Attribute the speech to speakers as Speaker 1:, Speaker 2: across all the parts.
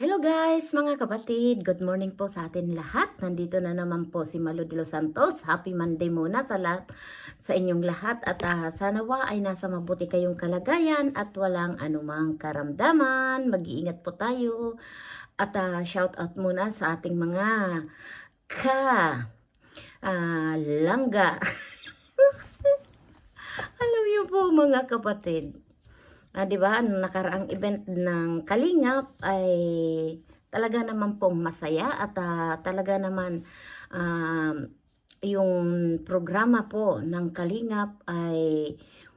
Speaker 1: Hello guys, mga kapatid. Good morning po sa atin lahat. Nandito na naman po si Malo de los Santos. Happy Monday muna sa lahat, sa inyong lahat. At ah, sana wa ay nasa mabuti kayong kalagayan at walang anumang karamdaman. Mag-iingat po tayo. At ah, shout out muna sa ating mga ka ah, langga. Alam niyo po mga kapatid, Ah, 'di ba? Nakaraang event ng Kalingap ay talaga naman pong masaya at ah, talaga naman um, yung programa po ng Kalingap ay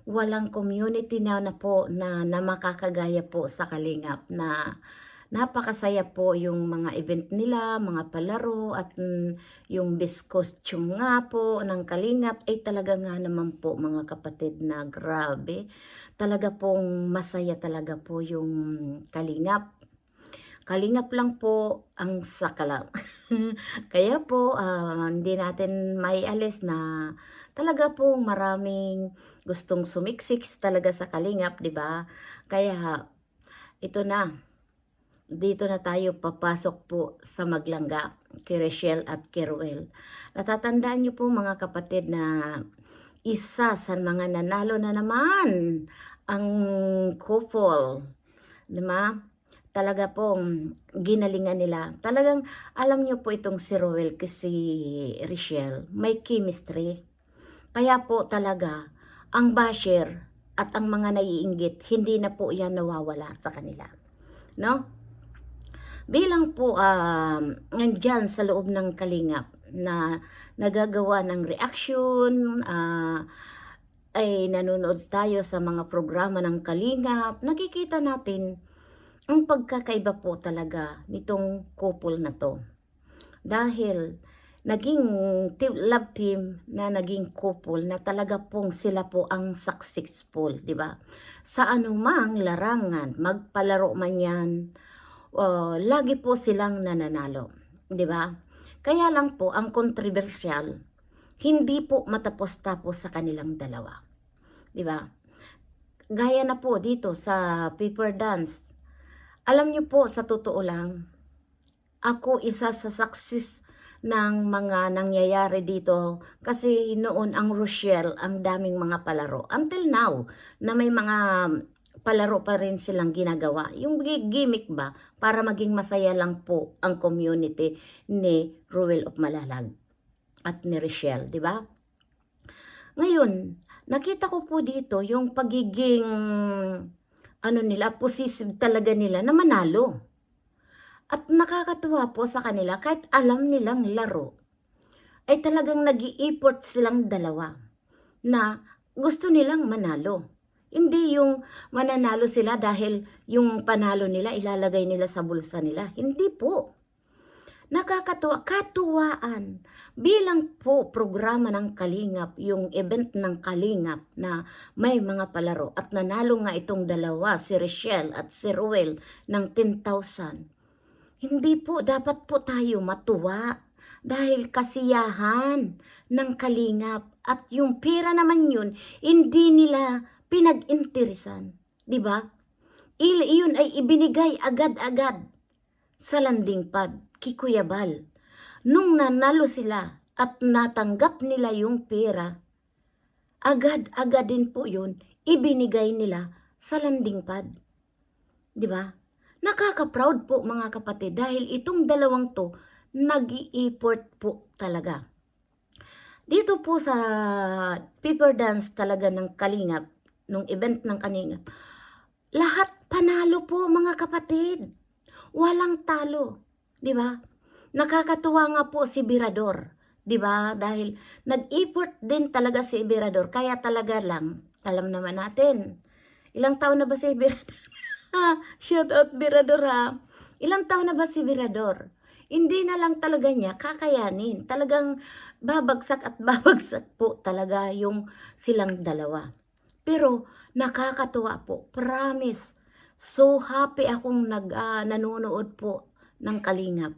Speaker 1: walang community na, na po na, na makakagaya po sa Kalingap na napakasaya po yung mga event nila, mga palaro at mm, yung best costume nga po ng Kalingap ay talaga nga naman po mga kapatid na grabe talaga pong masaya talaga po yung kalingap. Kalingap lang po ang sakala. Kaya po, ah, hindi natin maialis na talaga po maraming gustong sumiksik talaga sa kalingap, di ba? Kaya, ito na. Dito na tayo papasok po sa maglangga kay Rachel at Keruel. Natatandaan niyo po mga kapatid na isa sa mga nanalo na naman ang couple. Diba? Talaga pong ginalingan nila. Talagang alam niyo po itong si Roel kasi Richelle, may chemistry. Kaya po talaga ang basher at ang mga naiinggit, hindi na po yan nawawala sa kanila. No? Bilang po um, nandyan sa loob ng kalingap na nagagawa ng reaction, ah, ay nanonood tayo sa mga programa ng Kalingap, nakikita natin ang pagkakaiba po talaga nitong couple na to. Dahil naging team, love team na naging couple na talaga pong sila po ang successful, di ba? Sa anumang larangan, magpalaro man yan, uh, lagi po silang nananalo, di ba? Kaya lang po, ang controversial, hindi po matapos-tapos sa kanilang dalawa. Di ba? Gaya na po dito sa paper dance. Alam niyo po, sa totoo lang, ako isa sa success ng mga nangyayari dito kasi noon ang Rochelle ang daming mga palaro until now na may mga palaro pa rin silang ginagawa yung gi- gimmick ba para maging masaya lang po ang community ni Ruel of Malalag at ni Rochelle di ba ngayon nakita ko po dito yung pagiging ano nila possessive talaga nila na manalo at nakakatuwa po sa kanila kahit alam nilang laro, ay talagang nag effort silang dalawa na gusto nilang manalo. Hindi yung mananalo sila dahil yung panalo nila ilalagay nila sa bulsa nila. Hindi po. Nakakatuwa, katuwaan. Bilang po programa ng Kalingap, yung event ng Kalingap na may mga palaro at nanalo nga itong dalawa, si Rochelle at si Ruel ng 10,000 hindi po, dapat po tayo matuwa dahil kasiyahan ng kalingap at yung pera naman yun, hindi nila pinag-interesan. Di ba? Il iyon ay ibinigay agad-agad sa landing pad, kikuyabal. Nung nanalo sila at natanggap nila yung pera, agad-agad din po yun, ibinigay nila sa landing pad. Di ba? Nakaka-proud po mga kapatid dahil itong dalawang to nag-i-effort po talaga. Dito po sa paper dance talaga ng Kalingap, nung event ng Kalingap, lahat panalo po mga kapatid. Walang talo, di ba? Nakakatuwa nga po si Birador, di ba? Dahil nag-effort din talaga si Birador, kaya talaga lang, alam naman natin, ilang taon na ba si Birador? Shout out Birador ha. Ilang taon na ba si Birador? Hindi na lang talaga niya kakayanin. Talagang babagsak at babagsak po talaga yung silang dalawa. Pero nakakatuwa po. Promise. So happy akong nag, ah, nanonood po ng Kalingap.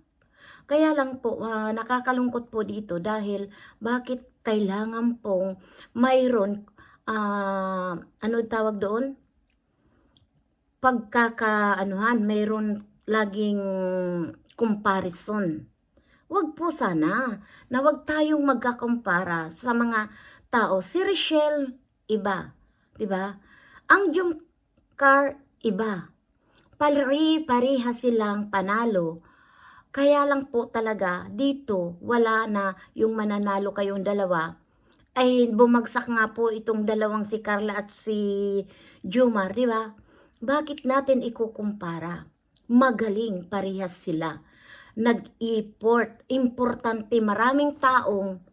Speaker 1: Kaya lang po, ah, nakakalungkot po dito dahil bakit kailangan pong mayroon, ah, ano tawag doon? pagkakaanuhan, mayroon laging comparison. Wag po sana na wag tayong magkakumpara sa mga tao. Si Richelle, iba. ba? Ang Jumcar, iba. Pari-pareha silang panalo. Kaya lang po talaga dito wala na yung mananalo kayong dalawa. Ay bumagsak nga po itong dalawang si Carla at si Jumar, di ba? Bakit natin ikukumpara? Magaling parehas sila. Nag-import, importante maraming taong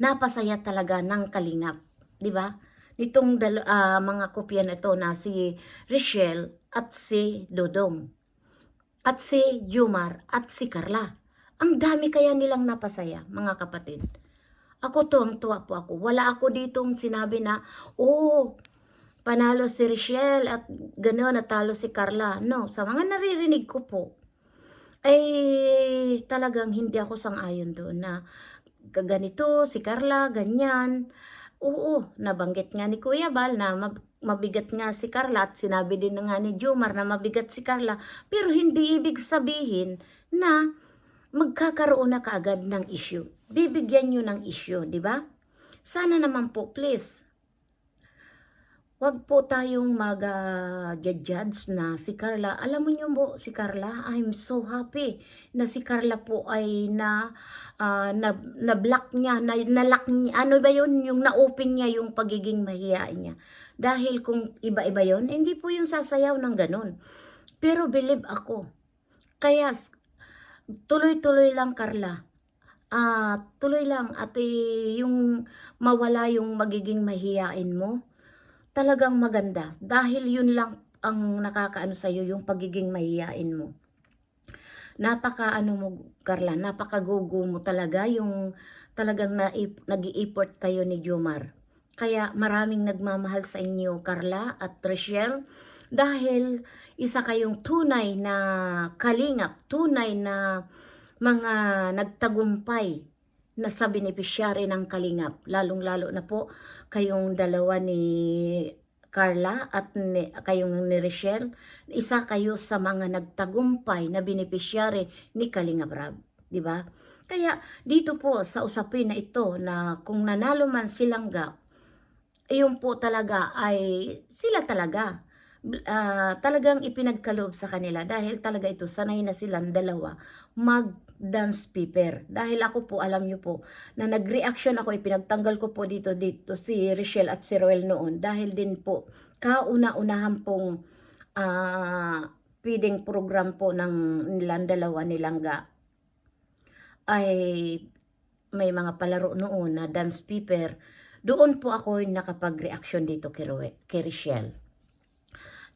Speaker 1: napasaya talaga ng kalingap, di ba? Nitong dal- ah, mga kopya na ito na si Richelle at si Dodong at si Jumar at si Carla. Ang dami kaya nilang napasaya, mga kapatid. Ako to, ang tuwa po ako. Wala ako ditong sinabi na, oh, panalo si Richelle at gano'n, natalo si Carla. No, sa mga naririnig ko po, ay talagang hindi ako sang-ayon doon na ganito, si Carla, ganyan. Oo, nabanggit nga ni Kuya Bal na mab- mabigat nga si Carla at sinabi din nga ni Jumar na mabigat si Carla. Pero hindi ibig sabihin na magkakaroon na kaagad ng issue. Bibigyan nyo ng issue, di ba? Sana naman po, please, Wag po tayong mag-judge na si Carla. Alam mo niyo po, si Carla, I'm so happy na si Carla po ay na ah, na, na block niya, na, nalock niya, ano ba yun, yung na-open niya yung pagiging mahihain niya. Dahil kung iba-iba yun, hindi po yung sasayaw ng ganun. Pero believe ako. Kaya tuloy-tuloy lang Carla. Ah, tuloy lang at eh, yung mawala yung magiging mahihain mo talagang maganda dahil yun lang ang nakakaano sa iyo yung pagiging mahihain mo. Napaka ano mo Carla, napaka gugu mo talaga yung talagang na nag-i-effort kayo ni Jomar. Kaya maraming nagmamahal sa inyo Carla at Trishelle dahil isa kayong tunay na kalingap, tunay na mga nagtagumpay na sa beneficiary ng kalingap. Lalong-lalo na po kayong dalawa ni Carla at ni, kayong ni Richelle, isa kayo sa mga nagtagumpay na beneficiary ni Kalingap Rab, di ba? Kaya dito po sa usapin na ito na kung nanalo man silang gap, iyon po talaga ay sila talaga. Ah, talagang ipinagkaloob sa kanila dahil talaga ito sanay na silang dalawa mag dance paper. Dahil ako po, alam nyo po, na nag-reaction ako, ipinagtanggal ko po dito, dito si Richelle at si Roel noon. Dahil din po, kauna-unahan pong ah, feeding program po ng nilang dalawa nilang ga ay may mga palaro noon na dance paper. Doon po ako nakapag-reaction dito kay, Roel, kay Richelle.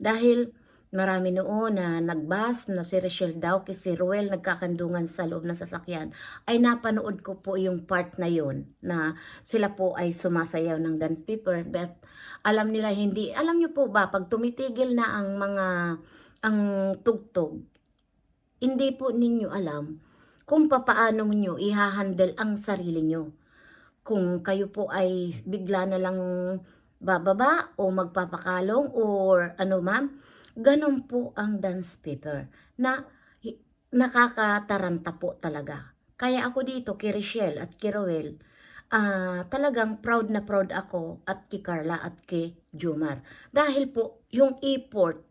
Speaker 1: Dahil marami noon na nagbas na si Richelle daw kasi si Ruel nagkakandungan sa loob ng sasakyan. Ay napanood ko po yung part na yun na sila po ay sumasayaw ng dan paper. But alam nila hindi. Alam niyo po ba pag tumitigil na ang mga ang tugtog hindi po ninyo alam kung papaano niyo ihahandle ang sarili niyo kung kayo po ay bigla na lang bababa o magpapakalong or ano ma'am Ganon po ang dance paper na nakakataranta po talaga. Kaya ako dito kay Richelle at kay Roel, ah, talagang proud na proud ako at kay Carla at kay Jumar. Dahil po yung effort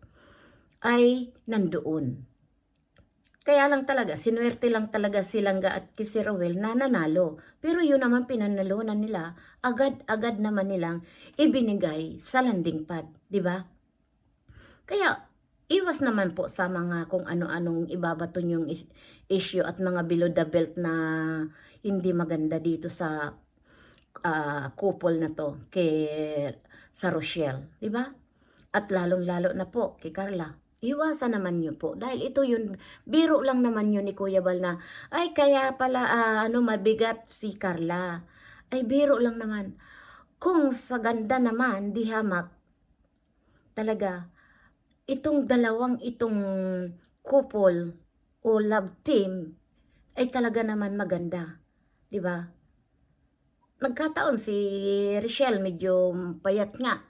Speaker 1: ay nandoon. Kaya lang talaga, sinuwerte lang talaga silang ga at si Roel na nanalo. Pero yun naman pinanalunan nila, agad-agad naman nilang ibinigay sa landing pad, di ba? Kaya, iwas naman po sa mga kung ano-anong ibabaton yung is- issue at mga below the belt na hindi maganda dito sa ah, couple na to kay sa Rochelle, di ba? At lalong-lalo na po kay Carla. Iwasan naman niyo po dahil ito yun biro lang naman yun ni Kuya Bal na ay kaya pala ah, ano mabigat si Carla. Ay biro lang naman. Kung sa ganda naman di hamak talaga itong dalawang itong couple o love team ay talaga naman maganda. 'Di ba? Nagkataon si Richelle medyo payat nga.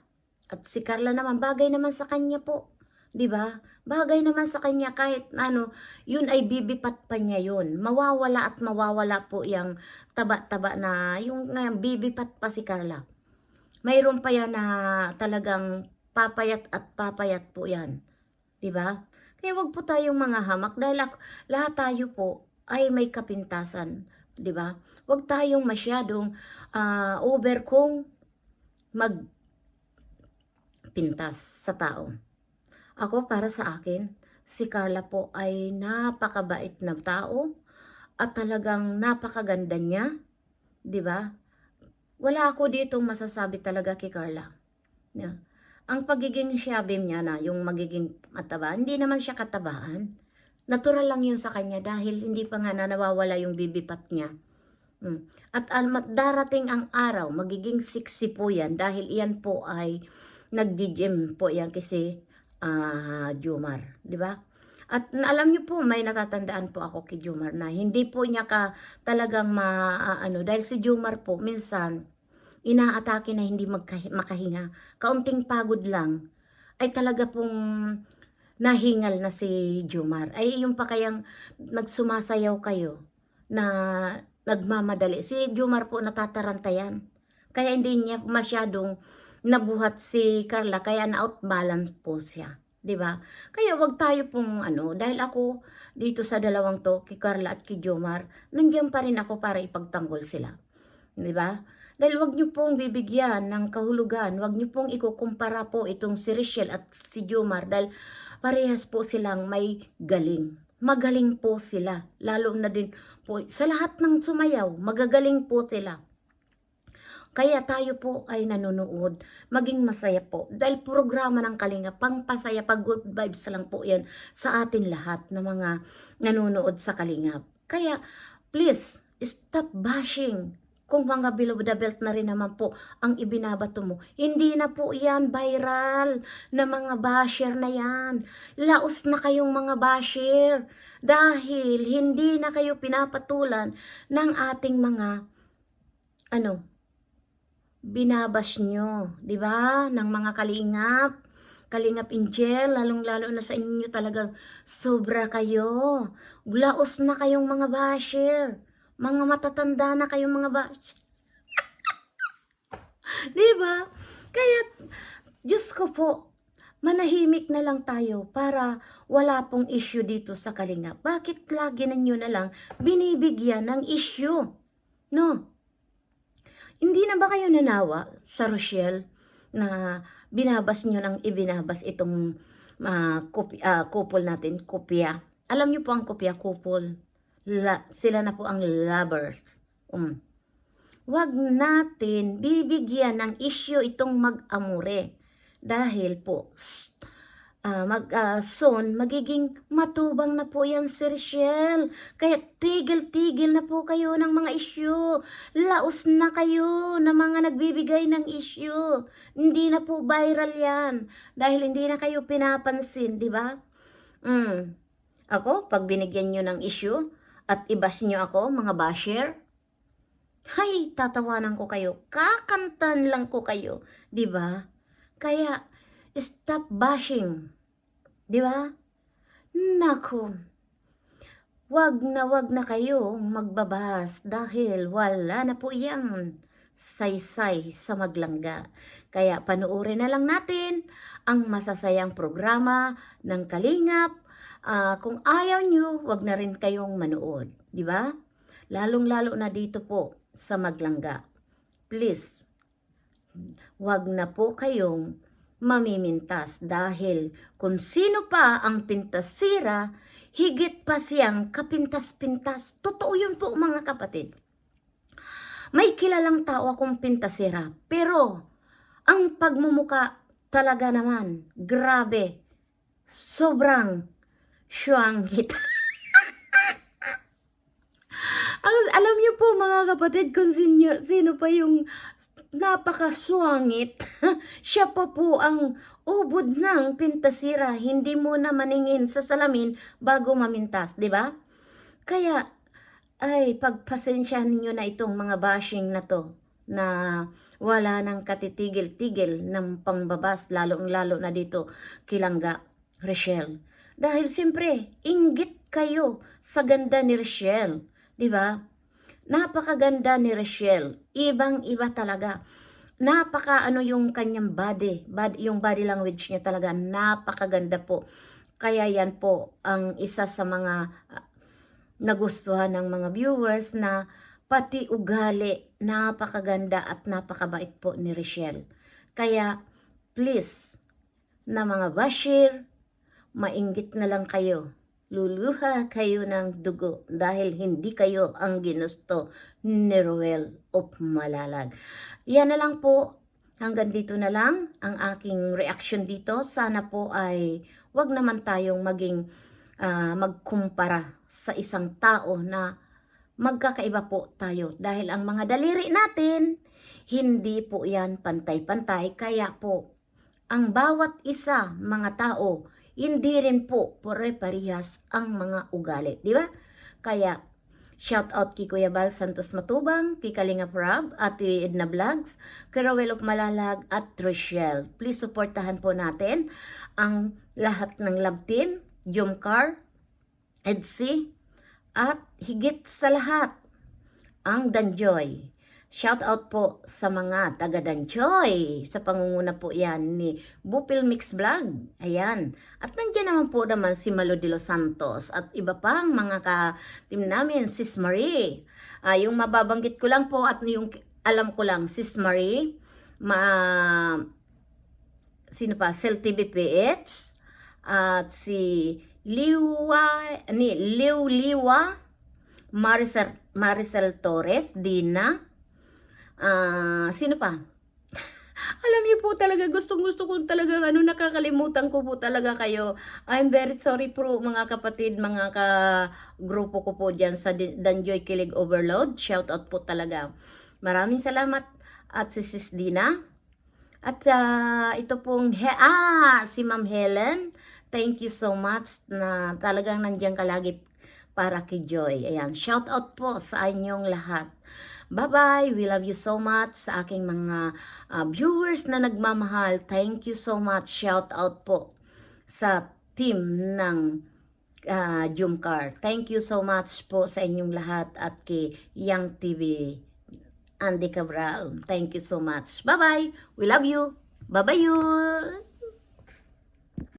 Speaker 1: At si Carla naman bagay naman sa kanya po. 'Di ba? Bagay naman sa kanya kahit ano, yun ay bibipat pa niya yun. Mawawala at mawawala po yung taba-taba na yung uh, bibipat pa si Carla. Mayroon pa yan na talagang papayat at papayat po yan. 'Di ba? Kaya wag po tayong mga hamak dahil ako, lahat tayo po ay may kapintasan. 'di ba? Wag tayong masyadong ah, over kung mag pintas sa tao. Ako para sa akin, si Carla po ay napakabait na tao at talagang napakaganda niya, 'di ba? Wala ako ditong masasabi talaga kay Carla. Yeah. Ang pagiging shabim niya na, yung magiging mataba, hindi naman siya katabaan. Natural lang yun sa kanya dahil hindi pa nga na nawawala yung bibipat niya. Mm. At almat darating ang araw, magiging sexy po yan dahil iyan po ay nag-gym po yan kasi ah Jumar, di ba? At alam niyo po, may natatandaan po ako kay Jumar na hindi po niya ka talagang ma, ah, ano, dahil si Jumar po, minsan, inaatake na hindi magka- makahinga. Kaunting pagod lang, ay talaga pong nahingal na si Jumar. Ay yung pa kayang nagsumasayaw kayo na nagmamadali. Si Jumar po natatarantayan. Kaya hindi niya masyadong nabuhat si Carla kaya na-outbalance po siya. 'di ba? Kaya wag tayo pong ano, dahil ako dito sa dalawang to, kay Carla at kay Jomar, nandiyan pa rin ako para ipagtanggol sila. 'Di ba? Dahil wag niyo pong bibigyan ng kahulugan, wag niyo pong ikukumpara po itong si Richelle at si Jomar dahil parehas po silang may galing. Magaling po sila, lalo na din po sa lahat ng sumayaw, magagaling po sila. Kaya tayo po ay nanonood, maging masaya po. Dahil programa ng Kalinga, pangpasaya, pag good vibes lang po yan sa atin lahat na mga nanonood sa Kalinga. Kaya, please, stop bashing. Kung mga below the belt na rin naman po ang ibinabato mo. Hindi na po yan viral na mga basher na yan. Laos na kayong mga basher. Dahil hindi na kayo pinapatulan ng ating mga ano, binabas nyo, di ba? Ng mga kalingap, kalingap angel, lalong-lalo na sa inyo talagang sobra kayo. Laos na kayong mga basher. Mga matatanda na kayong mga basher. di ba? Kaya, Diyos ko po, manahimik na lang tayo para wala pong issue dito sa kalingap. Bakit lagi ninyo na lang binibigyan ng issue? No? Hindi na ba kayo nanawa sa Rochelle na binabas nyo ng ibinabas itong uh, kupi, ah, couple natin, kopya? Alam nyo po ang kopya, couple. La, sila na po ang lovers. Um. Huwag natin bibigyan ng issue itong mag-amore. Dahil po, s- ah, mag, ah, soon, magiging matubang na po yan si Rochelle. Kaya tigil-tigil na po kayo ng mga issue. Laos na kayo na mga nagbibigay ng issue. Hindi na po viral yan. Dahil hindi na kayo pinapansin, di ba? Mm. Ako, pag binigyan nyo ng issue at ibas nyo ako, mga basher, hay, tatawanan ko kayo. Kakantan lang ko kayo. Di ba? Kaya, stop bashing. Di ba? Nako. Wag na wag na kayo magbabahas dahil wala na po yan saysay sa maglangga. Kaya panuorin na lang natin ang masasayang programa ng Kalingap. Ah, kung ayaw nyo, wag na rin kayong manood. Di ba? Lalong-lalo na dito po sa maglangga. Please, wag na po kayong mamimintas dahil kung sino pa ang pintasira, higit pa siyang kapintas-pintas. Totoo yun po mga kapatid. May kilalang tao akong pintasira, pero ang pagmumuka talaga naman, grabe, sobrang syangit. Ang- alam niyo po mga kapatid kung sino, sino pa yung napakaswangit. Siya pa po ang ubod ng pintasira. Hindi mo na maningin sa salamin bago mamintas, di ba? Kaya, ay, pagpasensyahan niyo na itong mga bashing na to na wala nang katitigil-tigil ng pangbabas, lalong-lalo na dito kilangga. Rochelle. Dahil siyempre, inggit kayo sa ganda ni Rochelle. Di ba? Napakaganda ni Rochelle. Ibang-iba talaga. Napaka ano yung kanyang body, body yung body language niya talaga napakaganda po. Kaya yan po ang isa sa mga ah, nagustuhan ng mga viewers na pati ugali napakaganda at napakabait po ni Rochelle. Kaya please na mga bashir, mainggit na lang kayo. Luluha kayo ng dugo dahil hindi kayo ang ginusto ni Roel of Malalag. Yan na lang po. Hanggang dito na lang ang aking reaction dito. Sana po ay wag naman tayong maging ah, magkumpara sa isang tao na magkakaiba po tayo. Dahil ang mga daliri natin, hindi po yan pantay-pantay. Kaya po, ang bawat isa, mga tao, hindi rin po pare-parehas ang mga ugali. Di ba? Kaya, shout out kay Kuya Bal Santos Matubang, kay Kalinga Prab, Ate Edna Vlogs, kay Rowel of Malalag, at Rochelle. Please supportahan po natin ang lahat ng love team, Jumcar, Edsy, at higit sa lahat, ang Danjoy. Shout out po sa mga taga Danjoy. Sa pangunguna po yan ni Bupil Mix Vlog. Ayan. At nandiyan naman po naman si Malo de los Santos at iba pang mga ka-team namin, Sis Marie. Ah, yung mababanggit ko lang po at yung alam ko lang, Sis Marie, ma sino pa? Cell TV PH at si Liwa ni Liw Liwa Maricel, Maricel Torres, Dina, Ah, sino pa? Alam niyo po talaga, gustong gusto ko talaga, ano, nakakalimutan ko po talaga kayo. I'm very sorry po mga kapatid, mga ka-grupo ko po dyan sa Danjoy Kilig Overload. Shout out po talaga. Maraming salamat at si Sis Dina. At ah, ito pong, he ah, si Ma'am Helen. Thank you so much na talagang nandiyan ka lagi para kay Joy. Ayan, shout out po sa inyong lahat. Bye-bye. We love you so much sa aking mga ah, viewers na nagmamahal. Thank you so much. Shout out po sa team ng uh, Jumcar. Thank you so much po sa inyong lahat at kay Young TV Andy Cabral. Thank you so much. Bye-bye. We love you. Bye-bye you.